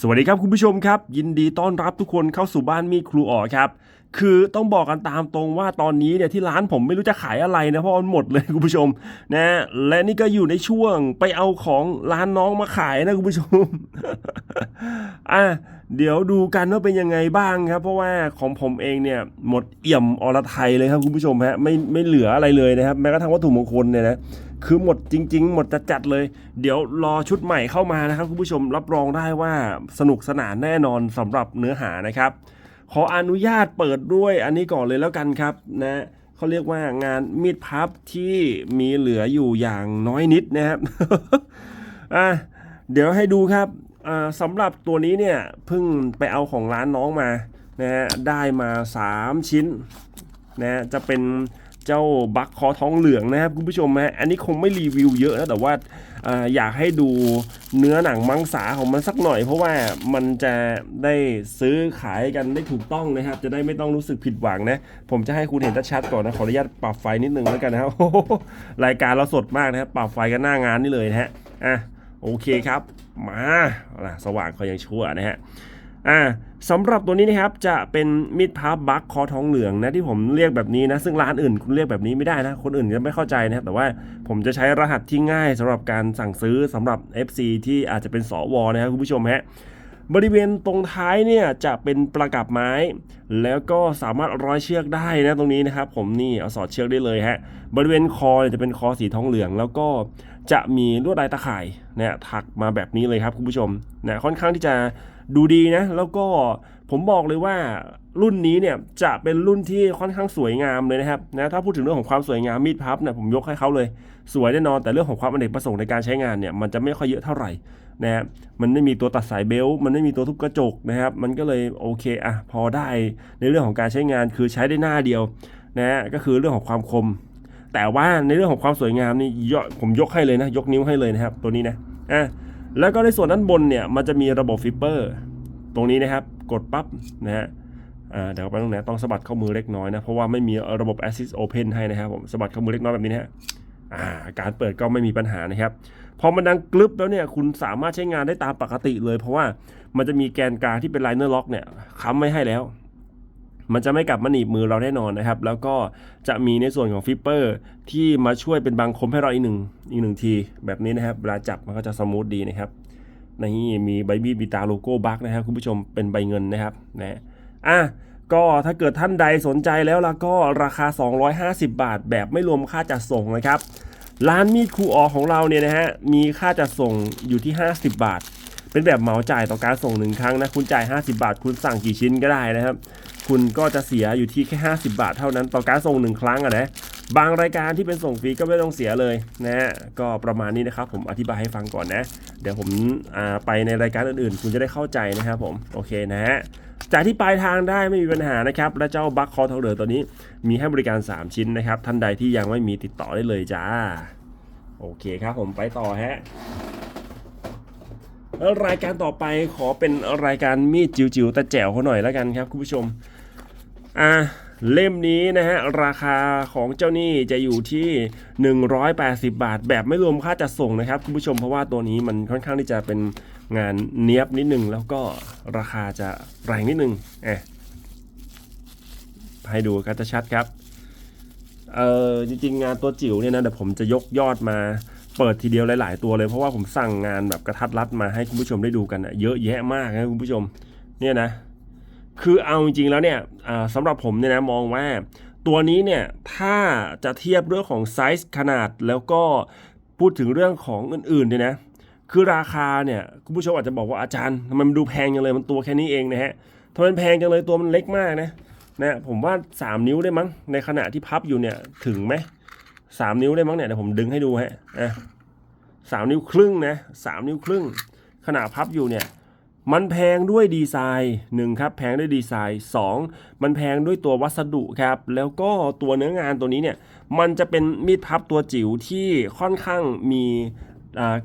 สวัสดีครับคุณผู้ชมครับ ยินดีต้อนรับทุกคนเข้าสู่บ้านมีดครูอ๋อครับ คือต้องบอกกันตามตรงว่าตอนนี้เนี่ยที่ร้านผมไม่รู้จะขายอะไรนะเพราะมันหมดเลยคุณผู้ชมนะและนี่ก็อยู่ในช่วงไปเอาของร้านน้องมาขายนะคุณผู้ชมอะเดี๋ยวดูกันว่าเป็นยังไงบ้างครับ เพราะว่าของผมเองเนี่ยหมดเอี่ยมอรไทยเลยครับคุณผู้ชมฮะไม่ไม่เหลืออะไรเลยนะครับแม้กระทั่งวัตถุมงคลเนี่ยนะ คือหมดจริง ๆ หมดจัดๆเลย เดี๋ยวรอชุดใหม่เข้ามานะครับคุณผู้ชมรับรองได้ว่าสนุกสนานแน่นอนสำหรับเนื้อหานะครับ ขออนุญาตเปิดด้วยอันนี้ก่อนเลยแล้วกันครับนะเขาเรียกว่างานมีดพับที่มีเหลืออยู่อย่างน้อยนิดนะครับอะเดี๋ยวให้ดูครับสำหรับตัวนี้เนี่ยเพิ่งไปเอาของร้านน้องมานะฮะได้มา 3 ชิ้นนะจะเป็น เจ้าบัคคอท้องเหลืองนะครับคุณผู้ชมฮะอันนี้คงไม่รีวิวเยอะนะแต่ว่าอยากให้ดูเนื้อหนังมังสาของมันสักหน่อย เพราะว่ามันจะได้ซื้อขายกันได้ถูกต้องนะครับ จะได้ไม่ต้องรู้สึกผิดหวังนะ ผมจะให้คุณเห็นชัดก่อนนะ ขออนุญาตปรับไฟนิดนึงแล้วกันนะครับรายการเราสดมากนะครับปรับไฟกันหน้างานนี่เลยนะฮะอะโอเคครับ มาเอาล่ะสว่างเขายังชั่วนะฮะ อ่าสำหรับตัวนี้นะครับจะเป็นมิดพับบัคคอทองเหลืองนะที่ผมเรียกแบบนี้นะ ซึ่งร้านอื่นคุณเรียกแบบนี้ไม่ได้นะ คนอื่นจะไม่เข้าใจนะครับแต่ว่าผมจะใช้รหัสที่ง่ายสำหรับการสั่งซื้อสำหรับ FC ที่อาจจะเป็นสวนะครับคุณผู้ชมฮะบริเวณตรงท้ายเนี่ยจะเป็นประกับไม้ แล้วก็สามารถร้อยเชือกได้นะตรงนี้นะครับ ผมนี่เอาสอดเชือกได้เลยฮะบริเวณคอจะเป็นคอสีทองเหลือง แล้วก็จะมีลวดลายตะข่ายเนี่ยถักมาแบบนี้เลยครับคุณผู้ชมนะค่อนข้างที่จะ ดูดีนะ แล้วก็ผมบอกเลยว่ารุ่นนี้เนี่ยจะเป็นรุ่นที่ค่อนข้างสวยงามเลยนะครับนะถ้าพูดถึงเรื่องของความสวยงามมีดพับเนี่ยผมยกให้เขาเลย สวยแน่นอนแต่เรื่องของความอเนกประสงค์ในการใช้งานเนี่ยมันจะไม่ค่อยเยอะเท่าไหร่นะฮะมันไม่มีตัวตัดสายเบลต์มันไม่มีตัวทุบกระจกนะครับ มันก็เลยโอเคอะพอได้ในเรื่องของการใช้งานคือใช้ได้หน้าเดียวนะฮะก็คือเรื่องของความคม แต่ว่าในเรื่องของความสวยงามนี่ยอผมยกให้เลยนะ ยกนิ้วให้เลยนะครับตัวนี้นะอะแล้วก็ในส่วนด้านบนเนี่ยมันจะมีระบบฟิปเปอร์ ตรงนี้นะครับกดปั๊บนะฮะเดี๋ยวไปตรงไหนต้องสะบัดข้อมือเล็กน้อยนะ เพราะว่าไม่มีระบบ Assist Open ให้นะครับผมสะบัดข้อมือเล็กน้อยแบบนี้นะฮะการเปิดก็ไม่มีปัญหานะครับ พอมันดังกลึบแล้วเนี่ยคุณสามารถใช้งานได้ตามปกติเลย เพราะว่ามันจะมีแกนกลางที่เป็นไลเนอร์ล็อกเนี่ยค้ำไว้ให้แล้ว มันจะไม่กลับมาหนีบมือเราแน่นอนนะครับ แล้วก็จะมีในส่วนของฟิปเปอร์ที่มาช่วยเป็นบางคมให้เราอีกหนึ่งอีกหนึ่งที แบบนี้นะครับเวลาจับมันก็จะสมูทดีนะครับ นี่มีใบมีดมีตาโลโก้บัคนะครับคุณผู้ชมเป็นใบเงินนะครับนะอะก็ถ้าเกิดท่านใดสนใจแล้วล่ะก็ราคา 250 บาท แบบไม่รวมค่าจัดส่งนะครับ ร้านมีดครูออของเราเนี่ยนะฮะมีค่าจัดส่งอยู่ที่ 50 บาท เป็นแบบเหมาจ่ายต่อการส่งหนึ่งครั้งนะคุณจ่าย 50 บาท คุณสั่งกี่ชิ้นก็ได้นะครับ คุณก็จะเสียอยู่ที่แค่ 50 บาทเท่านั้นต่อการส่งหนึ่งครั้งอะนะ บางรายการที่เป็นส่งฟรีก็ไม่ต้องเสียเลยนะฮะก็ประมาณนี้นะครับผมอธิบายให้ฟังก่อนนะ เดี๋ยวผมไปในรายการอื่นๆ คุณจะได้เข้าใจนะครับผมโอเคนะฮะจากที่ปลายทางได้ไม่มีปัญหานะครับ และเจ้าบัคคอทองเหลืองตัวนี้มีให้บริการ 3 ชิ้นนะครับ ท่านใดที่ยังไม่มีติดต่อได้เลยจ้า โอเคครับผมไปต่อฮะแล้วรายการต่อไปขอเป็นรายการมีดจิ๋วๆแต่แจ๋วเขาหน่อยแล้วกันครับคุณผู้ชม อะ เล่มนี้นะฮะราคาของเจ้านี่จะอยู่ที่ 180 บาท แบบไม่รวมค่าจัดส่งนะครับคุณผู้ชมเพราะว่าตัวนี้มันค่อนข้างที่จะเป็นงานเนี้ยบนิดนึง แล้วก็ราคาจะแรงนิดนึงเอะให้ดูกันชัดครับเออจริงๆ งานตัวจิ๋วเนี่ยนะเดี๋ยวผมจะยกยอดมาเปิดทีเดียวหลาย ๆ ตัวเลยเพราะว่าผมสั่งงานแบบกระทัดรัดมาให้คุณผู้ชมได้ดูกันอะเยอะแยะมากนะคุณผู้ชมเนี่ยนะ คือเอาจริงๆแล้วเนี่ยสำหรับผมเนี่ยนะมองว่าตัวนี้เนี่ยถ้าจะเทียบเรื่องของไซส์ขนาดแล้วก็พูดถึงเรื่องของอื่นๆเนี่ยนะคือราคาเนี่ยคุณผู้ชมอาจจะบอกว่าอาจารย์ทำไมมันดูแพงจังเลยมันตัวแค่นี้เองนะฮะทำไมแพงจังเลยตัวมันเล็กมากนะนะผมว่า 3 นิ้วได้มั้งในขณะที่พับอยู่เนี่ยถึงไหมสามนิ้วได้มั้งเนี่ยเดี๋ยวผมดึงให้ดูฮะอะสามนิ้วครึ่งนะสามนิ้วครึ่งขณะพับอยู่เนี่ย มันแพงด้วยดีไซน์หนึ่งครับแพงด้วยดีไซน์สองมันแพงด้วยตัววัสดุครับแล้วก็ตัวเนื้องานตัวนี้เนี่ยมันจะเป็นมีดพับตัวจิ๋วที่ค่อนข้างมี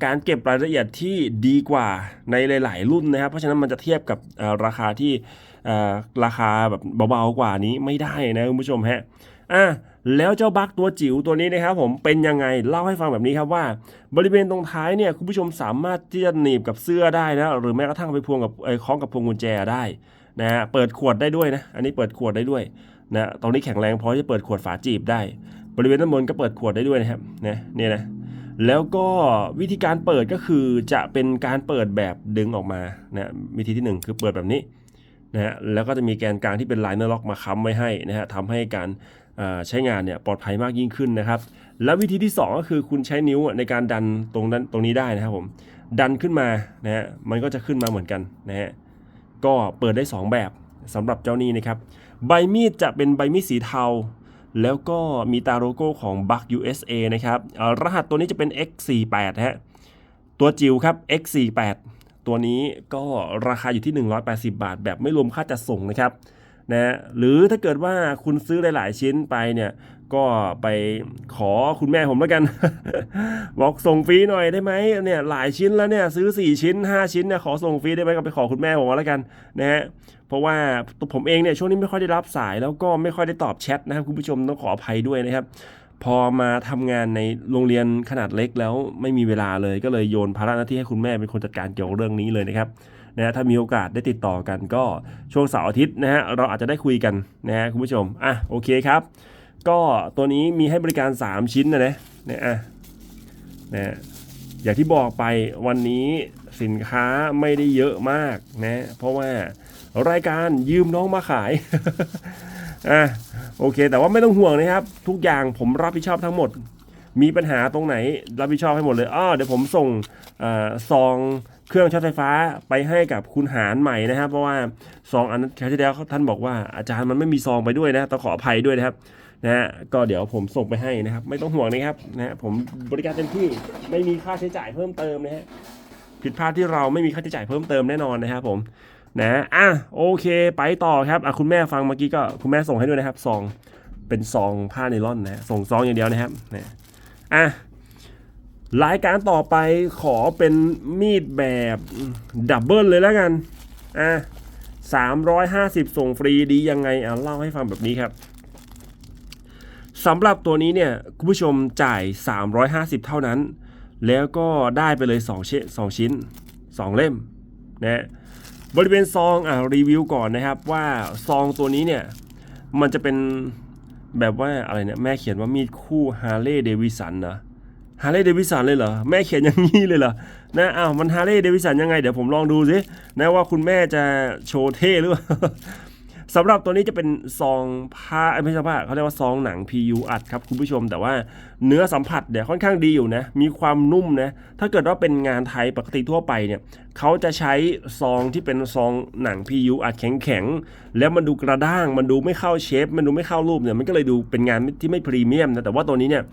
การเก็บรายละเอียดที่ดีกว่าในหลาย ๆ รุ่นนะครับ เพราะฉะนั้นมันจะเทียบกับราคาที่ราคาแบบเบา ๆ กว่านี้ไม่ได้นะคุณผู้ชมฮะอะ แล้วเจ้าบั๊กตัวจิ๋วตัวนี้นะครับผมเป็นยังไงเล่าให้ฟังแบบนี้ครับว่า บริเวณตรงท้ายเนี่ยคุณผู้ชมสามารถที่จะหนีบกับเสื้อได้นะหรือแม้กระทั่งไปพวงกับไอ้คล้องกับพวงกุญแจได้นะฮะเปิดขวดได้ด้วยนะอันนี้เปิดขวดได้ด้วยนะตรงนี้แข็งแรงพอที่จะเปิดขวดฝาจีบได้ บริเวณด้านบนก็เปิดขวดได้ด้วยนะครับนะเนี่ยนะแล้วก็วิธีการเปิดก็คือจะเป็นการเปิดแบบดึงออกมานะวิธีที่หนึ่งคือเปิดแบบนี้นะฮะแล้วก็จะมีแกนกลางที่เป็นไลเนอร์ล็อกมาค้ำไว้ให้นะฮะทำให้การ ใช้งานเนี่ยปลอดภัยมากยิ่งขึ้นนะครับ แล้ววิธีที่ 2 ก็คือคุณใช้นิ้วในการดันตรงนั้นตรงนี้ได้นะครับผมดันขึ้นมานะฮะมันก็จะขึ้นมาเหมือนกันนะฮะก็เปิดได้ 2 แบบสำหรับเจ้านี้นะครับ ใบมีดจะเป็นใบมีดสีเทา แล้วก็มีตาโลโก้ของ Bug USA นะครับรหัสตัวนี้จะเป็น X48 ฮะตัวจิ๋วครับ X48 ตัวนี้ก็ราคาอยู่ที่ 180 บาท แบบไม่รวมค่าจัดส่งนะครับ นะหรือถ้าเกิดว่าคุณซื้อหลาย ๆ ชิ้นไปเนี่ยก็ไปขอคุณแม่ผมแล้วกัน บอกส่งฟรีหน่อยได้ไหมเนี่ยหลายชิ้นแล้วเนี่ยซื้อ 4 ชิ้น 5 ชิ้นเนี่ยขอส่งฟรีได้ไหมก็ไปขอคุณแม่ผมเอาแล้วกันนะฮะเพราะว่าตัวผมเองเนี่ยช่วงนี้ไม่ค่อยได้รับสายแล้วก็ไม่ค่อยได้ตอบแชทนะครับคุณผู้ชมต้องขออภัยด้วยนะครับ พอมาทำงานในโรงเรียนขนาดเล็กแล้วไม่มีเวลาเลยก็เลยโยนภาระหน้าที่ให้คุณแม่เป็นคนจัดการเกี่ยวกับเรื่องนี้เลยนะครับ นะฮะถ้ามีโอกาสได้ติดต่อกันก็ช่วงเสาร์อาทิตย์นะฮะเราอาจจะได้คุยกันนะฮะคุณผู้ชมอะโอเคครับ ก็ตัวนี้มีให้บริการ 3 ชิ้นนะนะเนี่ยอะนะอย่างที่บอกไปวันนี้สินค้าไม่ได้เยอะมากนะเพราะว่ารายการยืมน้องมาขายอะโอเค แต่ว่าไม่ต้องห่วงนะครับ ทุกอย่างผมรับผิดชอบทั้งหมด มีปัญหาตรงไหนรับผิดชอบให้หมดเลยอ้อเดี๋ยวผมส่งอซอง เครื่องช็อตไฟฟ้าไปให้กับคุณหารใหม่นะครับ เพราะว่าซองอันนั้นครั้งที่แล้วท่านบอกว่าอาจารย์มันไม่มีซองไปด้วยนะต้องขออภัยด้วยนะครับนะฮะก็เดี๋ยวผมส่งไปให้นะครับ ไม่ต้องห่วงนะครับนะฮะผมบริการเต็มที่ไม่มีค่าใช้จ่ายเพิ่มเติมนะฮะผิดพลาดที่เราไม่มีค่าใช้จ่ายเพิ่มเติมแน่นอนนะครับผมนะอะโอเค ไปต่อครับอะคุณแม่ฟังเมื่อกี้ก็คุณแม่ส่งให้ด้วยนะครับซองเป็นซองผ้าไนล่อนนะส่งซองอย่างเดียวนะครับนะอะ รายการต่อไปขอเป็นมีดแบบดับเบิลเลยแล้วกัน อะ350ส่งฟรีดียังไง อะ เล่าให้ฟังแบบนี้ครับสำหรับตัวนี้เนี่ย คุณผู้ชมจ่าย 350 เท่านั้น แล้วก็ได้ไปเลย2ชิ้น2ชิ้น 2 เล่มนะบริเวณซองอะรีวิวก่อนนะครับว่าซองตัวนี้เนี่ย มันจะเป็นแบบว่าอะไรเนี่ย แม่เขียนว่ามีดคู่ฮาร์เลย์เดวิสันนะ ฮาร์เลย์เดวิสันเลยเหรอ แม่เขียนอย่างนี้เลยเหรอนะอ้าวมันฮาร์เลย์เดวิสันยังไง เดี๋ยวผมลองดูสินะว่าคุณแม่จะโชว์เท่หรือเปล่าสำหรับตัวนี้จะเป็นซองผ้าอ้ยไม่ใช่ผ้าเขาเรียกว่าซองหนัง PU อัดครับคุณผู้ชม แต่ว่าเนื้อสัมผัสเนี่ยค่อนข้างดีอยู่นะ มีความนุ่มนะ ถ้าเกิดว่าเป็นงานไทยปกติทั่วไปเนี่ยเขาจะใช้ซองที่เป็นซองหนัง PU อัดแข็งๆ แล้วมันดูกระด้าง มันดูไม่เข้าเชฟ มันดูไม่เข้ารูปเนี่ย มันก็เลยดูเป็นงานที่ไม่พรีเมียมนะ แต่ว่าตัวนี้เนี่ย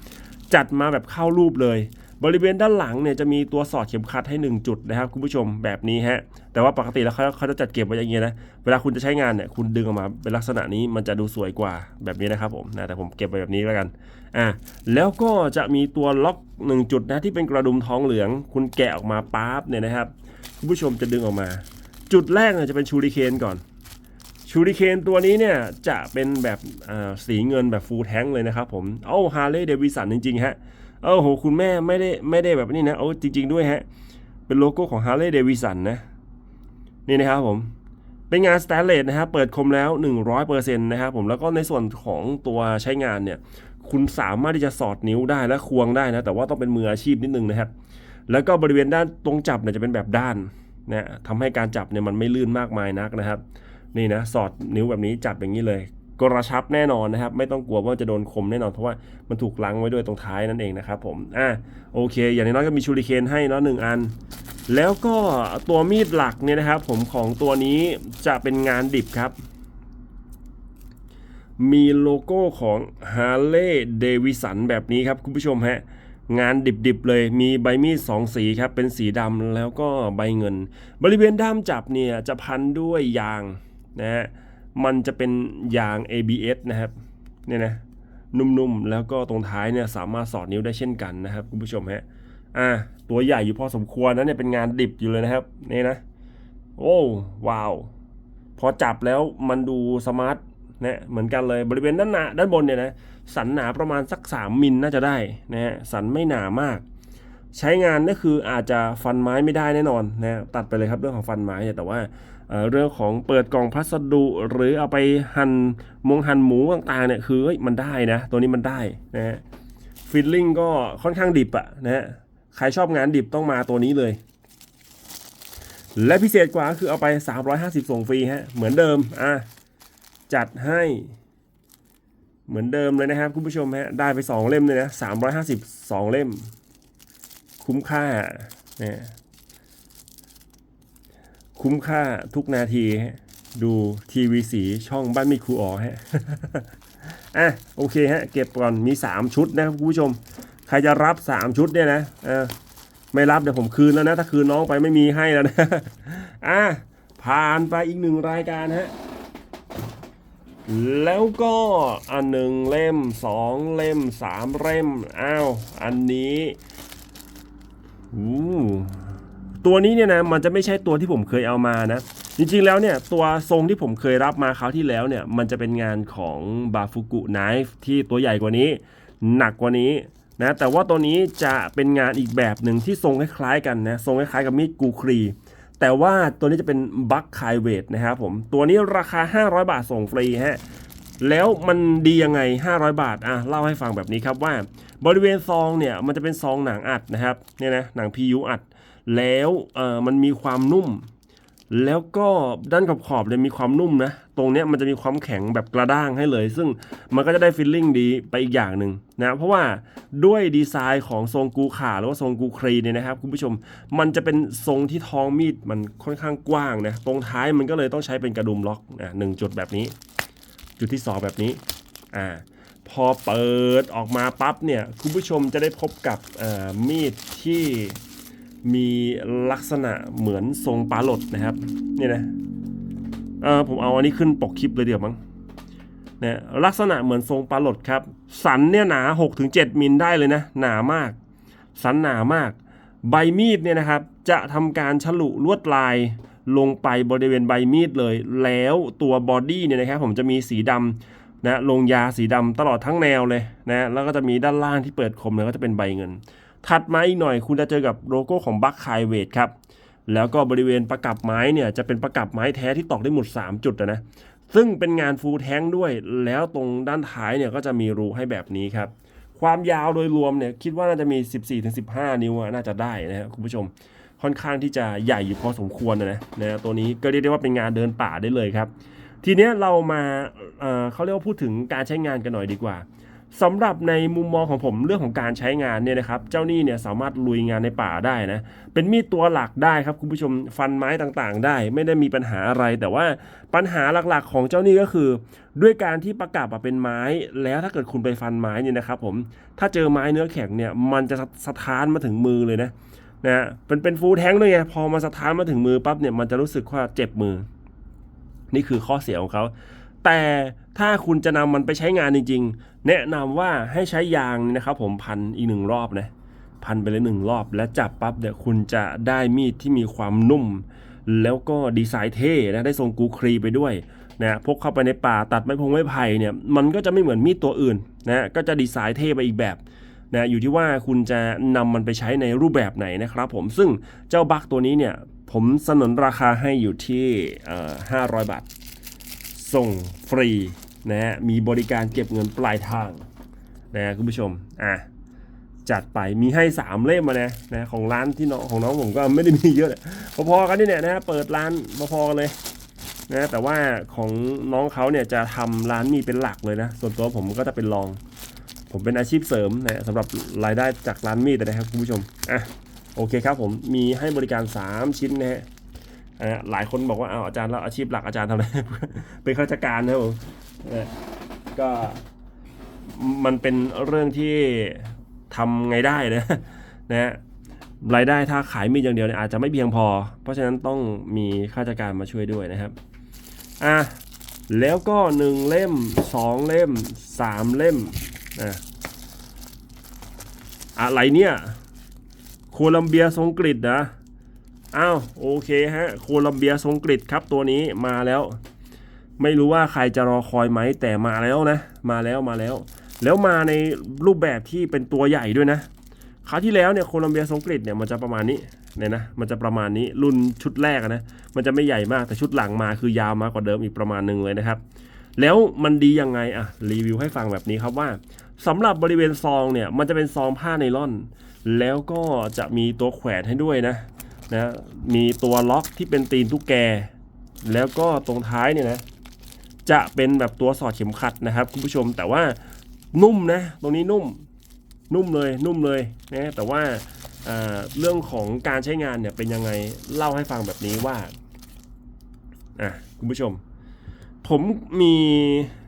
จัดมาแบบเข้ารูปเลย บริเวณด้านหลังเนี่ยจะมีตัวสอดเข็มขัดให้ 1 จุดนะครับคุณผู้ชมแบบนี้ฮะแต่ว่าปกติแล้วเขาเขาจะจัดเก็บไว้อย่างเงี้ยนะเวลาคุณจะใช้งานเนี่ยคุณดึงออกมาเป็นลักษณะนี้มันจะดูสวยกว่าแบบนี้นะครับผมนะแต่ผมเก็บไว้แบบนี้แล้วกันอะแล้วก็จะมีตัวล็อก 1 จุดนะที่เป็นกระดุมทองเหลือง คุณแกะออกมาปั๊บเนี่ยนะครับคุณผู้ชมจะดึงออกมา จุดแรกเนี่ยจะเป็นชูริเคนก่อน ชูริเคนตัวนี้เนี่ยจะเป็นแบบสีเงินแบบฟูลแทงเลยนะครับผมเอ้าฮาร์เลย์เดวิสันจริงๆฮะเอ้าโหคุณแม่ไม่ได้ไม่ได้แบบนี้นะโอ้จริง ๆด้วยฮะเป็นโลโก้ของฮาร์เลย์เดวิสันนะนี่นะครับผมเป็นงานสแตนเลสนะครับเปิดคมแล้ว 100%นะครับผมแล้วก็ในส่วนของตัวใช้งานเนี่ยคุณสามารถที่จะสอดนิ้วได้และควงได้นะแต่ว่าต้องเป็นมืออาชีพนิดนึงนะครับแล้วก็บริเวณด้านตรงจับเนี่ยจะเป็นแบบด้านนะทำให้การจับเนี่ยมันไม่ลื่นมากมายนักนะครับ นี่นะสอดนิ้วแบบนี้จับอย่างนี้เลยกระชับแน่นอนนะครับ ไม่ต้องกลัวว่าจะโดนคมแน่นอนเพราะว่ามันถูกลังไว้ด้วยตรงท้ายนั่นเองนะครับผมอะโอเค อย่างน้อยก็มีชูริเคนให้เนาะหนึ่งอัน แล้วก็ตัวมีดหลักเนี่ยนะครับ ผมของตัวนี้จะเป็นงานดิบครับ มีโลโก้ของ Harley Davidson แบบนี้ครับคุณผู้ชมฮะงานดิบๆเลยมีใบมีดสองสีครับ เป็นสีดำแล้วก็ใบเงิน บริเวณด้ามจับเนี่ยจะพันด้วยยาง นะฮะมันจะเป็นยาง ABS นะครับเนี่ยนะนุ่มๆ แล้วก็ตรงท้ายเนี่ยสามารถสอดนิ้วได้เช่นกันนะครับคุณผู้ชมฮะอะตัวใหญ่อยู่พอสมควรนะเนี่ยเป็นงานดิบอยู่เลยนะครับนี่นะโอ้ว้าวพอจับแล้วมันดูสมาร์ทนะเหมือนกันเลยบริเวณด้านหน้าด้านบนเนี่ยนะสันหนาประมาณสัก 3 มิลน่าจะได้นะฮะสันไม่หนามาก ใช้งานก็คืออาจจะฟันไม้ไม่ได้แน่นอนนะตัดไปเลยครับเรื่องของฟันไม้เนี่ยแต่ว่า เเรื่องของเปิดกล่องพัสดุหรือเอาไปหั่นมงหั่นหมูต่างๆเนี่ยคือมันได้นะตัวนี้มันได้นะฮะฟิลลิ่งก็ค่อนข้างดิบอะนะฮะใครชอบงานดิบต้องมาตัวนี้เลย และพิเศษกว่าคือเอาไป 350 ส่งฟรีฮะเหมือนเดิมอะจัดให้เหมือนเดิมเลยนะครับคุณผู้ชมฮะได้ไป 2 เล่มเลยนะ350 2 เล่ม คุ้มค่าเนี่ย คุ้มค่าทุกนาทีฮะดูทีวีสีช่องบ้านมีครูอ๋อฮะอะโอเคฮะเก็บก่อนมี 3 ชุดนะครับคุณผู้ชม ใครจะรับ 3 ชุดเนี่ยนะเออไม่รับเดี๋ยวผมคืนแล้วนะ ถ้าคืนน้องไปไม่มีให้แล้วนะอะผ่านไปอีกหนึ่งรายการฮะแล้วก็อันหนึ่งเล่มสองเล่มสามเล่มอ้าวอันนี้อู้ ตัวนี้เนี่ยนะมันจะไม่ใช่ตัวที่ผมเคยเอามานะจริงๆแล้วเนี่ยตัวทรงที่ผมเคยรับมาคราวที่แล้วเนี่ยมันจะเป็นงานของบาฟุกุไนฟ์ที่ตัวใหญ่กว่านี้ หนักกว่านี้นะแต่ว่าตัวนี้จะเป็นงานอีกแบบหนึ่งที่ทรงคล้ายๆกันนะทรงคล้ายๆกับมีดกูครี แต่ว่าตัวนี้จะเป็นบัคไคเวทนะครับผมตัวนี้ราคา 500 บาทส่งฟรีฮะแล้วมันดียังไง 500 บาทอะเล่าให้ฟังแบบนี้ครับว่า บริเวณซองเนี่ยมันจะเป็นซองหนังอัดนะครับเนี่ยนะหนัง PU อัด แล้วเออมันมีความนุ่ม แล้วก็ด้านขอบขอบๆเนี่ยมีความนุ่มนะ ตรงเนี้ยมันจะมีความแข็งแบบกระด้างให้เลย ซึ่งมันก็จะได้ฟีลลิ่งดีไปอีกอย่างหนึ่งนะเพราะว่าด้วยดีไซน์ของทรงกูขาหรือว่าทรงกูครีเนี่ยนะครับคุณผู้ชมมันจะเป็นทรงที่ท้องมีดมันค่อนข้างกว้างนะตรงท้ายมันก็เลยต้องใช้เป็นกระดุมล็อกนะหนึ่งจุดแบบนี้ จุดที่ 2 แบบนี้อ่าพอเปิดออกมาปั๊บเนี่ยคุณผู้ชมจะได้พบกับมีดที่ มีลักษณะเหมือนทรงปลาหลดนะครับนี่นะเออผมเอาอันนี้ขึ้นปกคลิปเลยเดี๋ยวมั้งนี่ลักษณะเหมือนทรงปลาหลดครับ สันเนี่ยหนา 6-7 มิลได้เลยนะ หนามาก สันหนามาก ใบมีดเนี่ยนะครับ จะทำการฉลุลวดลายลงไปบริเวณใบมีดเลย แล้วตัวบอดี้เนี่ยนะครับผมจะมีสีดำนะลงยาสีดำตลอดทั้งแนวเลยนะแล้วก็จะมีด้านล่างที่เปิดคมเลยก็จะเป็นใบเงิน ถัดมาอีกหน่อยคุณจะเจอกับโลโก้ของบัคคเวทครับ แล้วก็บริเวณประกับไม้เนี่ยจะเป็นประกับไม้แท้ที่ตอกได้หมด 3 จุดอะนะ ซึ่งเป็นงานฟูลแท้งด้วย แล้วตรงด้านท้ายเนี่ยก็จะมีรูให้แบบนี้ครับ ความยาวโดยรวมเนี่ยคิดว่าน่าจะมี 14-15 นิ้วน่าจะได้นะครับคุณผู้ชม ค่อนข้างที่จะใหญ่อยู่พอสมควรนะนะตัวนี้ก็เรียกได้ว่าเป็นงานเดินป่าได้เลยครับ ทีเนี้ยเรามาเเขาเรียกว่าพูดถึงการใช้งานกันหน่อยดีกว่า สำหรับในมุมมองของผมเรื่องของการใช้งานเนี่ยนะครับ เจ้านี่เนี่ยสามารถลุยงานในป่าได้นะ เป็นมีดตัวหลักได้ครับคุณผู้ชมฟันไม้ต่างๆ ได้ ไม่ได้มีปัญหาอะไร แต่ว่าปัญหาหลักๆ ของเจ้านี่ก็คือ ด้วยการที่ประกับเป็นไม้ แล้วถ้าเกิดคุณไปฟันไม้เนี่ยนะครับ ผมถ้าเจอไม้เนื้อแข็งเนี่ยมันจะสะท้านมาถึงมือเลยนะนะฮะเป็นเป็นฟูลแท้งด้วยไงพอมาสะท้านมาถึงมือปั๊บเนี่ยมันจะรู้สึกว่าเจ็บมือ นี่คือข้อเสียของเขา แต่ถ้าคุณจะนำมันไปใช้งานจริง ๆ แนะนำว่าให้ใช้ยางนี่นะครับ ผมพันอีกหนึ่งรอบนะพันไปเลยหนึ่งรอบ แล้วจับปั๊บเนี่ยคุณจะได้มีดที่มีความนุ่ม แล้วก็ดีไซน์เท่นะได้ทรงกูครีไปด้วยนะพกเข้าไปในป่าตัดไม้พงไม้ไผ่เนี่ยมันก็จะไม่เหมือนมีดตัวอื่นนะก็จะดีไซน์เท่ไปอีกแบบนะอยู่ที่ว่าคุณจะนำมันไปใช้ในรูปแบบไหนนะครับผมซึ่งเจ้าบัคตัวนี้เนี่ยผมสนนราคาให้อยู่ที่ 500 บาท ส่งฟรีนะฮะมีบริการเก็บเงินปลายทางนะคุณผู้ชมอะจัดไปมีให้ 3 เล่มมานะนะของร้านที่น้องของน้องผมก็ไม่ได้มีเยอะพอๆกันนี่เนี่ยนะฮะเปิดร้านพอๆกันเลยนะแต่ว่าของน้องเขาเนี่ยจะทำร้านมีเป็นหลักเลยนะ ส่วนตัวผมก็จะเป็นรอง ผมเป็นอาชีพเสริมนะสำหรับรายได้จากร้านมีดนะครับคุณผู้ชมอะโอเคครับผมมีให้บริการ 3 ชิ้นนะฮะ หลายคนบอกว่าเอาอาจารย์แล้วอาชีพหลักอาจารย์ทำอะไร เป็นข้าราชการนะครับผมก็มันเป็นเรื่องที่ทำไงได้นะนะรายได้ถ้าขายมีดอย่างเดียวเนี่ยอาจจะไม่เพียงพอ เพราะฉะนั้นต้องมีข้าราชการมาช่วยด้วยนะครับอะแล้วก็หนึ่งเล่มสองเล่มสามเล่มอะอะไรเนี่ยโคลัมเบียทรงกฤษนะ อ้าวโอเคฮะโคลัมเบียทรงกฤษครับตัวนี้มาแล้ว ไม่รู้ว่าใครจะรอคอยไหมแต่มาแล้วนะ มาแล้วมาแล้ว แล้วมาในรูปแบบที่เป็นตัวใหญ่ด้วยนะคราวที่แล้วเนี่ยโคลัมเบียสงกฤษเนี่ยมันจะประมาณนี้เนี่ยนะมันจะประมาณนี้รุ่นชุดแรกนะมันจะไม่ใหญ่มากแต่ชุดหลังมาคือยาวมากกว่าเดิมอีกประมาณหนึ่งเลยนะครับ แล้วมันดียังไงอะรีวิวให้ฟังแบบนี้ครับว่าสำหรับบริเวณซองเนี่ยมันจะเป็นซองผ้าไนล่อน แล้วก็จะมีตัวแขวนให้ด้วยนะ นะมีตัวล็อกที่เป็นตีนตุ๊กแก แล้วก็ตรงท้ายเนี่ยนะจะเป็นแบบตัวสอดเข็มขัดนะครับ คุณผู้ชมแต่ว่านุ่มนะตรงนี้นุ่มนุ่มเลยนุ่มเลยนะแต่ว่าอ่าเรื่องของการใช้งานเนี่ยเป็นยังไงเล่าให้ฟังแบบนี้ว่าอะคุณผู้ชม ผมมี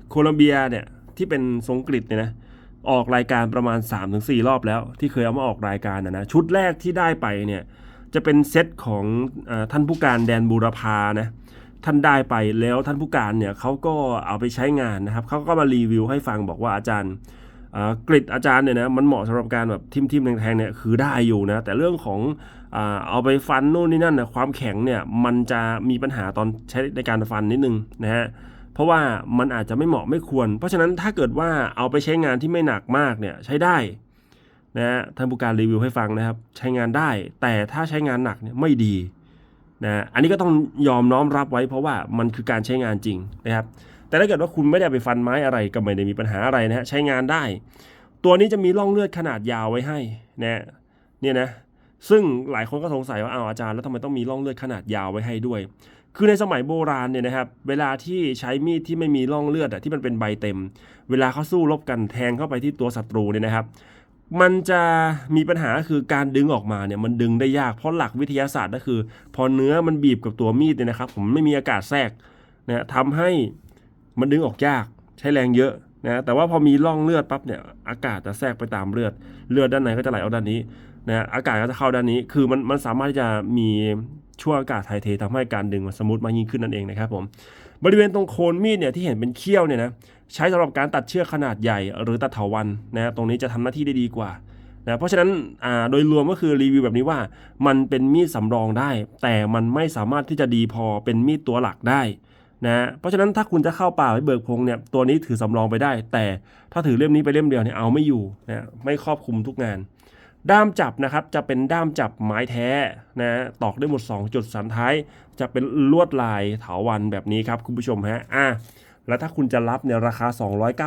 โคลัมเบียเนี่ยที่เป็นทรงกฤษเนี่ยนะออกรายการประมาณ 3-4 รอบแล้ว ที่เคยเอามาออกรายการนะนะชุดแรกที่ได้ไปเนี่ย จะเป็นเซตของอท่านผู้การแดนบูรพานะท่านได้ไปแล้วท่านผู้การเนี่ยเขาก็เอาไปใช้งานนะครับเขาก็มารีวิวให้ฟังบอกว่าอาจารย์กริดอาจารย์เนี่ยนะมันเหมาะสำหรับการแบบทิมทิมๆแทงๆเนี่ยคือได้อยู่นะแต่เรื่องของอเอาไปฟันนู่นนี่นั่นนะความแข็งเนี่ยมันจะมีปัญหาตอนใช้ในการฟันนิดนึงนะฮะเพราะว่ามันอาจจะไม่เหมาะไม่ควร เพราะฉะนั้นถ้าเกิดว่าเอาไปใช้งานที่ไม่หนักมากเนี่ยใช้ได้ นะฮะท่านผู้การรีวิวให้ฟังนะครับ ใช้งานได้ แต่ถ้าใช้งานหนักเนี่ยไม่ดีนะอันนี้ก็ต้องยอมน้อมรับไว้เพราะว่ามันคือการใช้งานจริงนะครับ แต่ถ้าเกิดว่าคุณไม่ได้ไปฟันไม้อะไรก็ไม่ได้มีปัญหาอะไรนะฮะใช้งานได้ ตัวนี้จะมีร่องเลือดขนาดยาวไว้ให้นะเนี่ยนะซึ่งหลายคนก็สงสัยว่าเอ้าอาจารย์แล้วทำไมต้องมีร่องเลือดขนาดยาวไว้ให้ด้วย คือในสมัยโบราณเนี่ยนะครับ เวลาที่ใช้มีดที่ไม่มีร่องเลือดอะที่มันเป็นใบเต็ม เวลาเขาสู้รบกันแทงเข้าไปที่ตัวศัตรูเนี่ยนะครับ มันจะมีปัญหาคือการดึงออกมาเนี่ยมันดึงได้ยากเพราะหลักวิทยาศาสตร์ก็คือ พอเนื้อมันบีบกับตัวมีดเนี่ยนะครับ ผมไม่มีอากาศแทรกนะทำให้มันดึงออกยากใช้แรงเยอะนะแต่ว่าพอมีร่องเลือดปั๊บเนี่ยอากาศจะแทรกไปตามเลือด เลือดด้านในก็จะไหลออกด้านนี้นะอากาศก็จะเข้าด้านนี้ คือมันมันสามารถที่จะมีช่วงอากาศถ่ายเททำให้การดึงมันสมูทมากยิ่งขึ้นนั่นเองนะครับผมบริเวณตรงโคนมีดเนี่ยที่เห็นเป็นเขี้ยวเนี่ยนะ ใช้สำหรับการตัดเชือกขนาดใหญ่ หรือตัดเถาวันนะตรงนี้จะทำหน้าที่ได้ดีกว่านะเพราะฉะนั้นโดยรวมก็คือรีวิวแบบนี้ว่า มันเป็นมีดสำรองได้ แต่มันไม่สามารถที่จะดีพอเป็นมีดตัวหลักได้นะเพราะฉะนั้นถ้าคุณจะเข้าป่าไปเบิกพงเนี่ยตัวนี้ถือสำรองไปได้ แต่ถ้าถือเล่มนี้ไปเล่มเดียวเนี่ยเอาไม่อยู่นะไม่ครอบคลุมทุกงาน ด้ามจับนะครับจะเป็นด้ามจับไม้แท้นะตอกได้หมด 2 จุดสันท้าย จะเป็นลวดลายเถาวันแบบนี้ครับคุณผู้ชมฮะอะ แล้วถ้าคุณจะรับเนี่ยราคา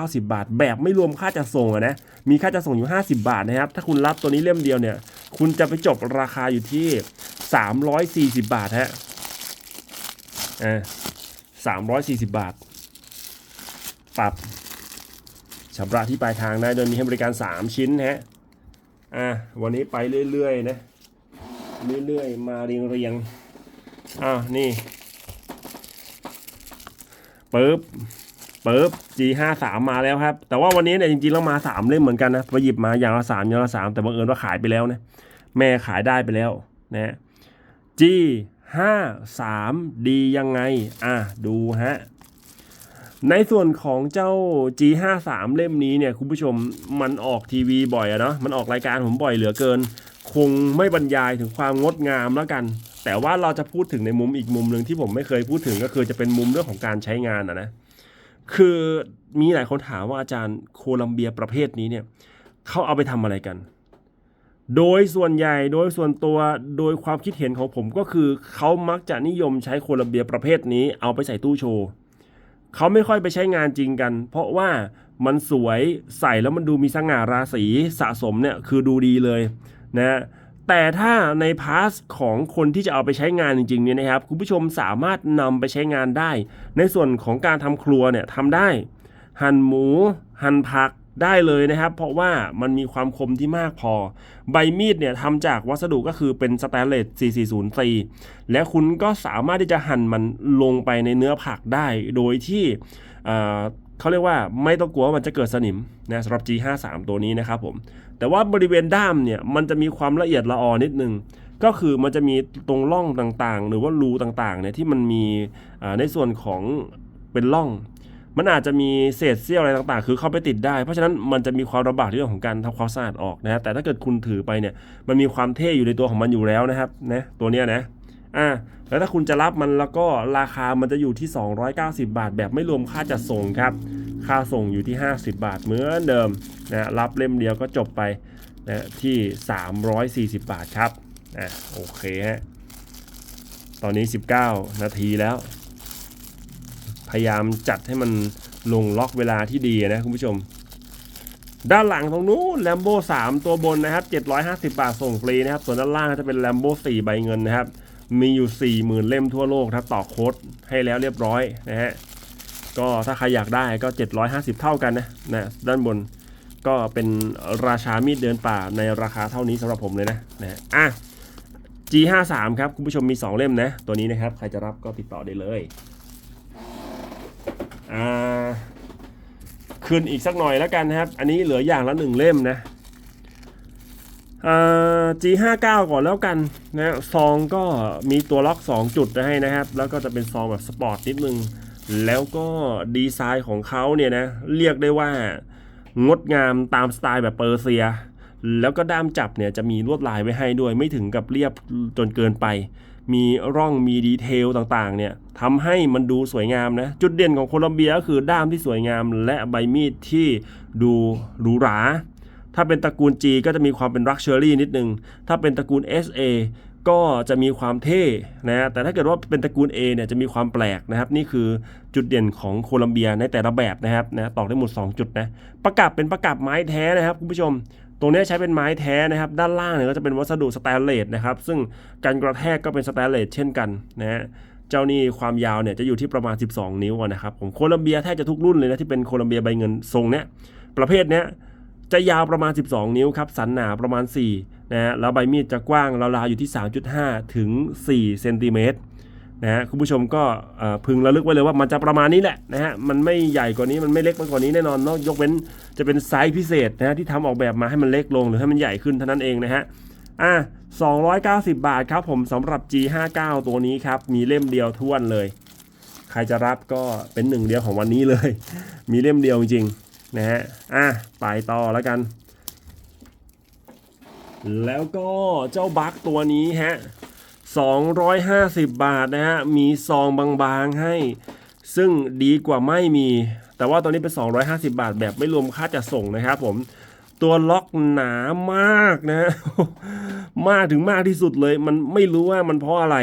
290 บาท แบบไม่รวมค่าจัดส่งอะนะมีค่าจัดส่งอยู่ 50 บาทนะครับ ถ้าคุณรับตัวนี้เล่มเดียวเนี่ย คุณจะไปจบราคาอยู่ที่ 340 บาทฮะอ่า340 บาท ปรับชำระที่ปลายทางได้โดยมีให้บริการ 3 ชิ้นนะฮะอะวันนี้ไปเรื่อยๆนะ เรื่อยๆ มาเรียงเรียงๆอะนี่ ปึ๊บปึ๊บ G53 มาแล้วครับ แต่ว่าวันนี้เนี่ยจริงๆแล้วมา 3 เล่มเหมือนกันนะไปหยิบมาอย่างละ3อย่างละ3แต่บังเอิญว่าขายไปแล้วนะแม่ขายได้ไปแล้วนะ G53 ดียังไง อะ ดูฮะ ในส่วนของเจ้า G53 เล่มนี้เนี่ยคุณผู้ชมมันออกทีวีบ่อยอะเนาะมันออกรายการผมบ่อยเหลือเกิน คงไม่บรรยายถึงความงดงามแล้วกัน แต่ว่าเราจะพูดถึงในมุมอีกมุมหนึ่งที่ผมไม่เคยพูดถึงก็คือจะเป็นมุมเรื่องของการใช้งานอะนะคือมีหลายคนถามว่าอาจารย์โคลัมเบียประเภทนี้เนี่ยเขาเอาไปทำอะไรกัน โดยส่วนใหญ่โดยส่วนตัวโดยความคิดเห็นของผมก็คือเขามักจะนิยมใช้โคลัมเบียประเภทนี้เอาไปใส่ตู้โชว์เขาไม่ค่อยไปใช้งานจริงกัน เพราะว่ามันสวยใส่แล้วมันดูมีสง่าราศีสะสมเนี่ยคือดูดีเลยนะ แต่ถ้าในพาสของคนที่จะเอาไปใช้งานจริงๆเนี่ยนะครับคุณผู้ชมสามารถนำไปใช้งานได้ ในส่วนของการทำครัวเนี่ยทำได้ หั่นหมู หั่นผักได้เลยนะครับ เพราะว่ามันมีความคมที่มากพอ ใบมีดเนี่ยทำจากวัสดุก็คือเป็นสแตนเลส 4404และคุณก็สามารถที่จะหั่นมันลงไปในเนื้อผักได้ โดยที่ เขาเรียกว่าไม่ต้องกลัวว่ามันจะเกิดสนิมนะสำหรับ G53 ตัวนี้นะครับผม แต่ว่าบริเวณด้ามเนี่ยมันจะมีความละเอียดละออนิดนึง ก็คือมันจะมีตรงร่องต่างๆ หรือว่ารูต่างๆเนี่ยที่มันมีในส่วนของเป็นร่อง มันอาจจะมีเศษเสี้ยวอะไรต่างๆ คือเข้าไปติดได้ เพราะฉะนั้นมันจะมีความลำบากเรื่องของการทำความสะอาดออกนะฮะแต่ถ้าเกิดคุณถือไปเนี่ยมันมีความเท่อยู่ในตัวของมันอยู่แล้วนะครับนะตัวเนี้ยนะอ่า แล้วถ้าคุณจะรับมันแล้วก็ราคามันจะอยู่ที่ 290 บาท แบบไม่รวมค่าจัดส่งครับ ค่าส่งอยู่ที่ 50 บาทเหมือนเดิมนะรับเล่มเดียวก็จบไปนะที่ 340 บาทครับอะโอเคฮะตอนนี้ 19 นาทีแล้ว พยายามจัดให้มันลงล็อกเวลาที่ดีนะคุณผู้ชม ด้านหลังตรงนู้นแลมโบ้3ตัวบนนะครับ 750 บาทส่งฟรีนะครับ ส่วนด้านล่างจะเป็นแลมโบ้4ใบเงินนะครับ มีอยู่ 40,000 เล่มทั่วโลกครับต่อโค้ดให้แล้วเรียบร้อยนะฮะก็ถ้าใครอยากได้ก็ 750 เท่ากันนะนะด้านบนก็เป็นราชามีดเดินป่าในราคาเท่านี้สำหรับผมเลยนะนะฮะอะ G53 ครับ คุณผู้ชมมี 2 เล่มนะ ตัวนี้นะครับ ใครจะรับก็ติดต่อได้เลยอ่าคืนอีกสักหน่อยแล้วกันนะครับ อันนี้เหลืออย่างละหนึ่งเล่มนะ G59 ก่อนแล้วกันนะซองก็มีตัวล็อก 2 จุดให้นะครับ แล้วก็จะเป็นซองแบบสปอร์ตนิดนึง แล้วก็ดีไซน์ของเขาเนี่ยนะ เรียกได้ว่างดงามตามสไตล์แบบเปอร์เซีย แล้วก็ด้ามจับเนี่ยจะมีลวดลายไว้ให้ด้วย ไม่ถึงกับเรียบจนเกินไป มีร่องมีดีเทลต่างๆ เนี่ยทำให้มันดูสวยงามนะ จุดเด่นของโคลัมเบียก็คือด้ามที่สวยงาม และใบมีดที่ดูหรูหรา ถ้าเป็นตระกูล G ก็จะมีความเป็นรักเชอรี่นิดนึง ถ้าเป็นตระกูล SA ก็จะมีความเท่นะฮะแต่ถ้าเกิดว่าเป็นตระกูล A เนี่ยจะมีความแปลกนะครับ นี่คือจุดเด่นของโคลัมเบียในแต่ละแบบนะครับนะตอกได้หมด 2 จุดนะประกับเป็นประกับไม้แท้นะครับคุณผู้ชม ตรงนี้ใช้เป็นไม้แท้นะครับ ด้านล่างเนี่ยก็จะเป็นวัสดุสแตนเลสนะครับ ซึ่งการกระแทกก็เป็นสแตนเลสเช่นกันนะฮะเจ้านี่ความยาวเนี่ยจะอยู่ที่ประมาณ 12 นิ้วอะนะครับของโคลัมเบียแทบจะทุกรุ่นเลยนะที่เป็นโคลัมเบียใบเงินทรงเนี้ยประเภทเนี้ย จะยาวประมาณ 12 นิ้วครับ สันหนาประมาณ4นะฮะแล้วใบมีดจะกว้างราวๆอยู่ที่ 3.5 ถึง 4 เซนติเมตรนะฮะคุณผู้ชมก็พึงระลึกไว้เลยว่ามันจะประมาณนี้แหละนะฮะมันไม่ใหญ่กว่านี้มันไม่เล็กไปกว่านี้แน่นอนเนาะยกเว้นจะเป็นไซส์พิเศษนะฮะที่ทำออกแบบมาให้มันเล็กลงหรือให้มันใหญ่ขึ้นเท่านั้นเองนะฮะอะ290 บาทครับผมสำหรับ G59 ตัวนี้ครับ มีเล่มเดียวท้วนเลย ใครจะรับก็เป็นหนึ่งเดียวของวันนี้เลย มีเล่มเดียวจริง นะฮะ อะ ไปต่อแล้วกัน แล้วก็เจ้าบัคตัวนี้ฮะ 250 บาทนะฮะ มีซองบางๆให้ ซึ่งดีกว่าไม่มี แต่ว่าตอนนี้เป็น 250 บาทแบบไม่รวมค่าจัดส่งนะครับผม ตัวล็อกหนามากนะ มากถึงมากที่สุดเลย มันไม่รู้ว่ามันเพราะอะไร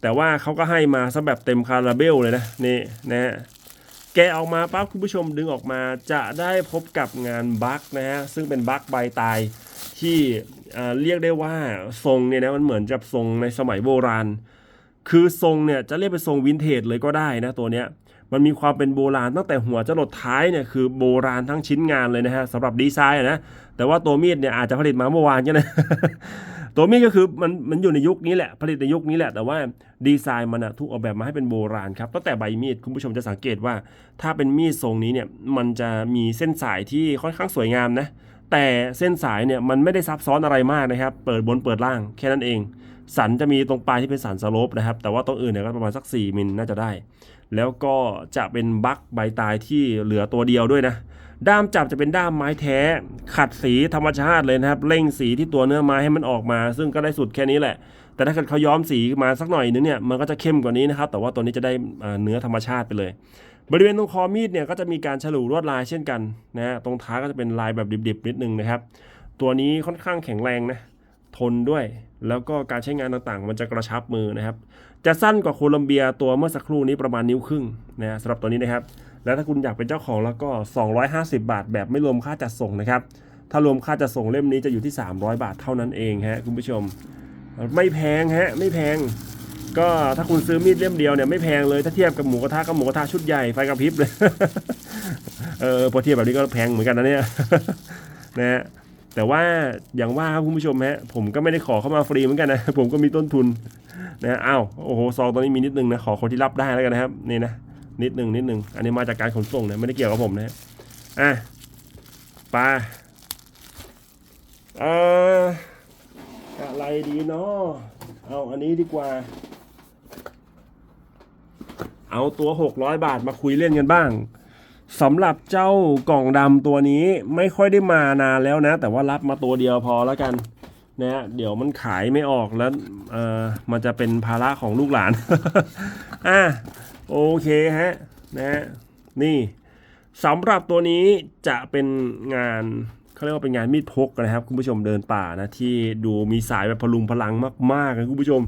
แต่ว่าเขาก็ให้มาซะแบบเต็มคาราเบลเลยนะ นี่นะฮะ แกะออกมาปั๊บคุณผู้ชมดึงออกมาจะได้พบกับงานบัคนะฮะซึ่งเป็นบัคใบตายที่เอ่อเรียกได้ว่าทรงเนี่ยนะมันเหมือนกับทรงในสมัยโบราณ คือทรงเนี่ยจะเรียกเป็นทรงวินเทจเลยก็ได้นะตัวเนี้ย มันมีความเป็นโบราณตั้งแต่หัวจรดท้ายเนี่ยคือโบราณทั้งชิ้นงานเลยนะฮะสำหรับดีไซน์นะแต่ว่าตัวมีดเนี่ยอาจจะผลิตมาเมื่อวานก็ได้ตัวมีดก็คือมันมันอยู่ในยุคนี้แหละผลิตในยุคนี้แหละ แต่ว่าดีไซน์มันอะถูกออกแบบมาให้เป็นโบราณครับตั้งแต่ใบมีดคุณผู้ชมจะสังเกตว่า ถ้าเป็นมีดทรงนี้เนี่ยมันจะมีเส้นสายที่ค่อนข้างสวยงามนะแต่เส้นสายเนี่ยมันไม่ได้ซับซ้อนอะไรมากนะครับ เปิดบนเปิดล่างแค่นั้นเอง สันจะมีตรงปลายที่เป็นสันสโลปนะครับ แต่ว่าตรงอื่นเนี่ยก็ประมาณสัก 4 มิลน่าจะได้ แล้วก็จะเป็นบั๊กใบตายที่เหลือตัวเดียวด้วยนะ ด้ามจับจะเป็นด้ามไม้แท้ ขัดสีธรรมชาติเลยนะครับ เร่งสีที่ตัวเนื้อไม้ให้มันออกมา ซึ่งก็ได้สุดแค่นี้แหละ แต่ถ้าเกิดเขาย้อมสีมาสักหน่อยนึงเนี่ย มันก็จะเข้มกว่านี้นะครับ แต่ว่าตัวนี้จะได้เนื้อธรรมชาติไปเลย บริเวณตรงคอมีดเนี่ยก็จะมีการฉลุลวดลายเช่นกันนะฮะตรงท้ายก็จะเป็นลายแบบดิบๆนิดนึงนะครับ ตัวนี้ค่อนข้างแข็งแรงนะ ทนด้วย แล้วก็การใช้งานต่างๆ มันจะกระชับมือนะครับ จะสั้นกว่าโคลัมเบียตัวเมื่อสักครู่นี้ประมาณนิ้วครึ่งนะสำหรับตัวนี้นะครับ แล้วถ้าคุณอยากเป็นเจ้าของแล้วก็ 250 บาท แบบไม่รวมค่าจัดส่งนะครับ ถ้ารวมค่าจัดส่งเล่มนี้จะอยู่ที่ 300 บาทเท่านั้นเองฮะคุณผู้ชม ไม่แพงฮะไม่แพง ก็ถ้าคุณซื้อมีดเล่มเดียวเนี่ยไม่แพงเลยถ้าเทียบกับหมูกระทะกับหมูกระทะชุดใหญ่ไฟกระพริบเลยเออพอเทียบแบบนี้ก็แพงเหมือนกันนะเนี่ยนะฮะแต่ว่าอย่างว่าครับคุณผู้ชมฮะผมก็ไม่ได้ขอเข้ามาฟรีเหมือนกันนะผมก็มีต้นทุน นะอ้าวโอ้โหซองตัวนี้มีนิดนึงนะขอคนที่รับได้แล้วกันนะครับนี่นะนิดนึงนิดนึงอันนี้มาจากการขนส่งนะไม่ได้เกี่ยวกับผมนะอะไปเอ่ออะไรดีเนาะเอาอันนี้ดีกว่า เอาตัว600บาทมาคุยเล่นกันบ้างสำหรับเจ้ากล่องดำตัวนี้ไม่ค่อยได้มานานแล้วนะ แต่ว่ารับมาตัวเดียวพอแล้วกัน นะเดี๋ยวมันขายไม่ออกแล้วเออมันจะเป็นภาระของลูกหลาน อะโอเคฮะนะนี่สำหรับตัวนี้จะเป็นงานเขาเรียกว่าเป็นงานมีดพกนะครับ คุณผู้ชมเดินป่านะที่ดูมีสายแบบพลุงพลังมากๆนะคุณผู้ชม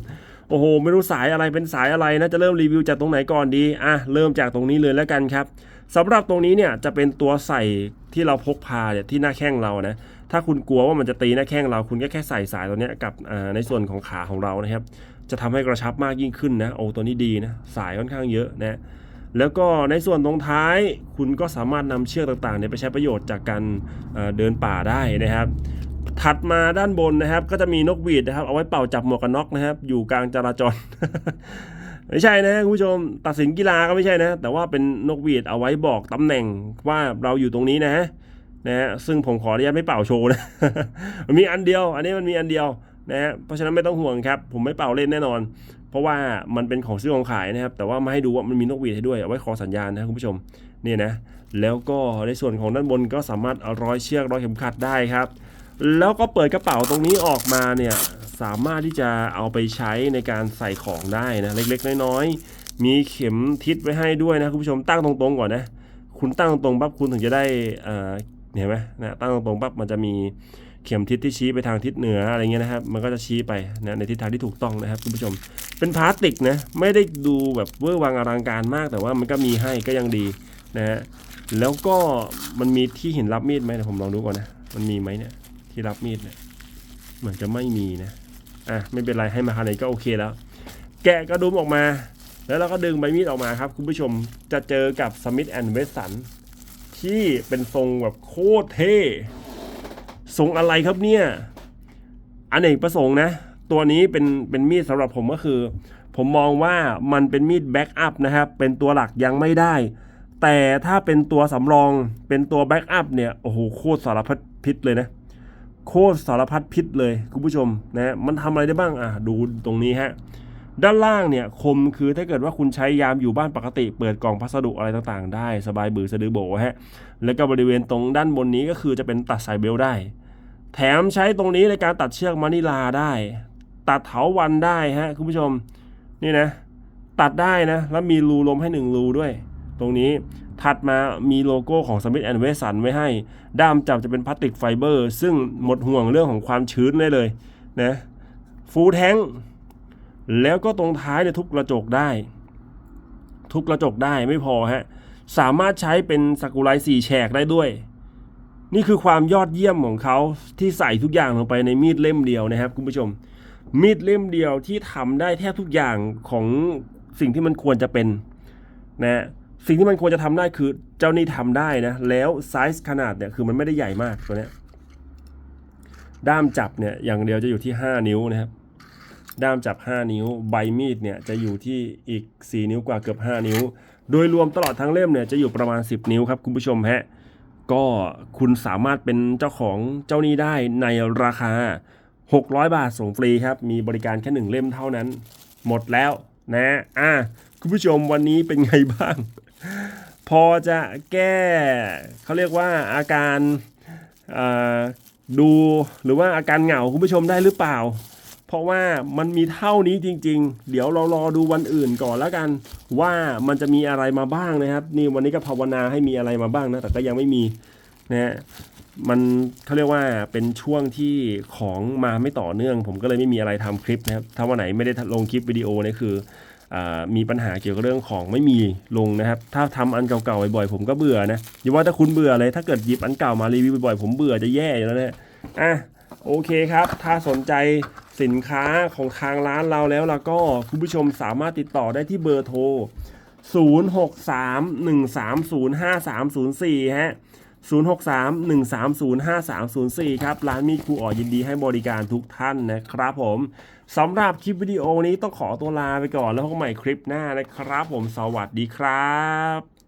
โอ้โหไม่รู้สายอะไรเป็นสายอะไรนะจะเริ่มรีวิวจากตรงไหนก่อนดีอะเริ่มจากตรงนี้เลยแล้วกันครับสำหรับตรงนี้เนี่ยจะเป็นตัวใส่ที่เราพกพาเนี่ยที่หน้าแข้งเรานะ ถ้าคุณกลัวว่ามันจะตีหน้าแข้งเราคุณก็แค่ใส่สายตัวนี้กับในส่วนของขาของเรานะครับ จะทำให้กระชับมากยิ่งขึ้นนะโอ้ตัวนี้ดีนะสายค่อนข้างเยอะนะแล้วก็ในส่วนตรงท้ายคุณก็สามารถนำเชือกต่างๆเนี่ยไปใช้ประโยชน์จากการเอ่อเดินป่าได้นะครับ ถัดมาด้านบนนะครับ ก็จะมีนกหวีดนะครับ เอาไว้เป่าจับหมวกกันน็อกนะครับ อยู่กลางจราจรไม่ใช่นะคุณผู้ชมตัดสินกีฬาก็ไม่ใช่นะ แต่ว่าเป็นนกหวีดเอาไว้บอกตำแหน่งว่าเราอยู่ตรงนี้นะ นะฮะซึ่งผมขออนุญาตไม่เป่าโชว์นะมันมีอันเดียว อันนี้มันมีอันเดียวนะฮะเพราะฉะนั้นไม่ต้องห่วงครับ ผมไม่เป่าเล่นแน่นอน เพราะว่ามันเป็นของซื้อของขายนะครับ แต่ว่ามาให้ดูว่ามันมีนกหวีดให้ด้วยเอาไว้ขอสัญญาณนะคุณผู้ชมนี่นะแล้วก็ในส่วนของด้านบนก็สามารถเอาร้อยเชือกร้อยเข็มขัดได้ครับ แล้วก็เปิดกระเป๋าตรงนี้ออกมาเนี่ยสามารถที่จะเอาไปใช้ในการใส่ของได้นะเล็กๆ น้อยๆ มีเข็มทิศไว้ให้ด้วยนะคุณผู้ชมตั้งตรงๆก่อนนะ คุณตั้งตรงๆปั๊บคุณถึงจะได้ เห็นไหมนะตั้งตรงๆปั๊บมันจะมีเข็มทิศที่ชี้ไปทางทิศเหนืออะไรเงี้ยนะครับ มันก็จะชี้ไปนะในทิศทางที่ถูกต้องนะครับคุณผู้ชม เป็นพลาสติกนะไม่ได้ดูแบบเวอร์วังอลังการมาก แต่ว่ามันก็มีให้ก็ยังดีนะฮะแล้วก็มันมีที่หินรับมีดไหมเดี๋ยวผมลองดูก่อนนะมันมีไหมเนี่ยที่รับมีดเนี่ยเหมือนจะไม่มีนะอะไม่เป็นไรให้มาขนาดนี้ก็โอเคแล้ว แกะกระดุมออกมา แล้วเราก็ดึงใบมีดออกมาครับ คุณผู้ชมจะเจอกับสมิธแอนด์เวสสัน ที่เป็นทรงแบบโคตรเท่ทรงอะไรครับเนี่ยอันเอกประสงค์นะ ตัวนี้เป็นเป็นมีดสำหรับผมก็คือ ผมมองว่ามันเป็นมีดแบ็กอัพนะครับ เป็นตัวหลักยังไม่ได้ แต่ถ้าเป็นตัวสำรองเป็นตัวแบ็กอัพเนี่ยโอ้โหโคตรสารพัดพิษเลยนะโคตรสารพัดพิษเลยคุณผู้ชมนะมันทำอะไรได้บ้างอะดูตรงนี้ฮะ ด้านล่างเนี่ยคมคือถ้าเกิดว่าคุณใช้ยามอยู่บ้านปกติ เปิดกล่องพัสดุอะไรต่างๆ ได้สบายบือสะดือโบฮะแล้วก็บริเวณตรงด้านบนนี้ก็คือจะเป็นตัดสายเบลได้ แถมใช้ตรงนี้ในการตัดเชือกมานิลาได้ ตัดเถาวันได้ฮะคุณผู้ชมนี่นะ ตัดได้นะ แล้วมีรูลมให้หนึ่งรูด้วย ตรงนี้ถัดมามีโลโก้ของ Smith w e s s o n ไว้ให้ ด้ามจับจะเป็นพลาสติกไฟเบอร์ ซึ่งหมดห่วงเรื่องของความชื้นได้เลยนะฟูแทง แล้วก็ตรงท้ายเนี่ยทุบกระจกได้ ทุบกระจกได้ไม่พอฮะ สามารถใช้เป็นสกุไลสี่แฉกได้ด้วย นี่คือความยอดเยี่ยมของเขาที่ใส่ทุกอย่างลงไปในมีดเล่มเดียวนะครับคุณผู้ชม มีดเล่มเดียวที่ทำได้แทบทุกอย่างของสิ่งที่มันควรจะเป็นนะสิ่งที่มันควรจะทำได้คือเจ้านี่ทำได้นะ แล้วไซส์ขนาดเนี่ยคือมันไม่ได้ใหญ่มากตัวเนี้ยด้ามจับเนี่ยอย่างเดียวจะอยู่ที่ 5 นิ้วนะครับ ด้ามจับ 5 นิ้ว ใบมีดเนี่ยจะอยู่ที่อีก 4 นิ้วกว่าเกือบ 5 นิ้ว โดยรวมตลอดทั้งเล่มเนี่ยจะอยู่ประมาณ 10 นิ้วครับคุณผู้ชมฮะก็คุณสามารถเป็นเจ้าของเจ้านี้ได้ในราคา 600 บาทส่งฟรีครับ มีบริการแค่หนึ่งเล่มเท่านั้น หมดแล้วนะอะคุณผู้ชมวันนี้เป็นไงบ้าง พอจะแก้เขาเรียกว่าอาการดูหรือว่าอาการเหงาคุณผู้ชมได้หรือเปล่า เพราะว่ามันมีเท่านี้จริง ๆ เดี๋ยวเรารอดูวันอื่นก่อนแล้วกัน ว่ามันจะมีอะไรมาบ้างนะครับ นี่วันนี้ก็ภาวนาให้มีอะไรมาบ้างนะแต่ก็ยังไม่มีนะฮะมันเขาเรียกว่าเป็นช่วงที่ของมาไม่ต่อเนื่อง ผมก็เลยไม่มีอะไรทำคลิปนะครับถ้าวันไหนไม่ได้ลงคลิปวิดีโอนี่คืออมีปัญหาเกี่ยวกับเรื่องของไม่มีลงนะครับ ถ้าทำอันเก่าๆบ่อยๆผมก็เบื่อนะอย่าว่าถ้าคุณเบื่อเลย ถ้าเกิดหยิบอันเก่ามารีวิวบ่อยๆผมเบื่อจะแย่อยู่แล้วนี่ยอะโอเคครับ ถ้าสนใจ สินค้าของทางร้านเราแล้วแล่ะก็คุณผู้ชมสามารถติดต่อได้ที่เบอร์โทร 0631305304 ฮะ 0631305304 ครับ ร้านมีครูอ๋อยินดีให้บริการทุกท่านนะครับผมสำหรับคลิปวิดีโอนี้ต้องขอตัวลาไปก่อนแล้วพบกันใหม่คลิปหน้านะครับผมสวัสดีครับ